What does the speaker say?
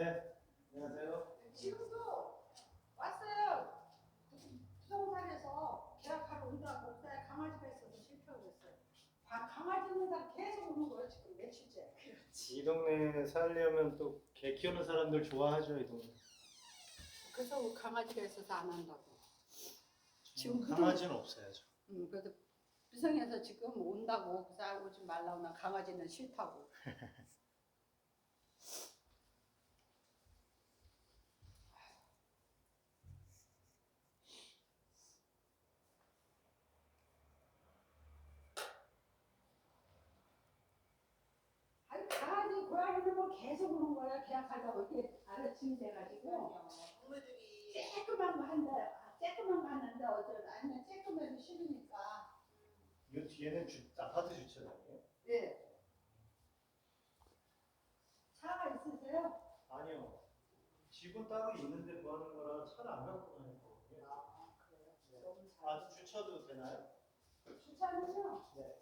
네, 안녕하세요. 지금도 왔어요. 부동산에서 계약하러 온다고 그때 강아지가 있어서 실패하고 있어요. 가- 강아지 있는 사람 계속 오는 거예요 지금 며칠째. 이 동네에 살려면 또 개 키우는 사람들 좋아하죠, 이 동네. 그래서 강아지가 있어서 안 한다고. 지금 강아지는 없어야죠. 음, 그래서 비성에서 지금 온다고 그래서 오지 말라고 난 강아지는 싫다고. 아니 강아지 계속 오는 거야 계약하려고 이렇게 아래층 돼가지고 쬐끄만 거 한다 쬐끄만 거 하는데 어쩔 아니면 쬐끄매도 싫으니까 이 뒤에는 주, 아파트 주차장이에요? 네 차가 있으세요? 아니요. 집은 따로 있는데 뭐 하는 거라 차를 안 갖고 다녔거든요. 아 그래요? 네. 너무 잘 아, 주차도 되나요? 주차는요 네.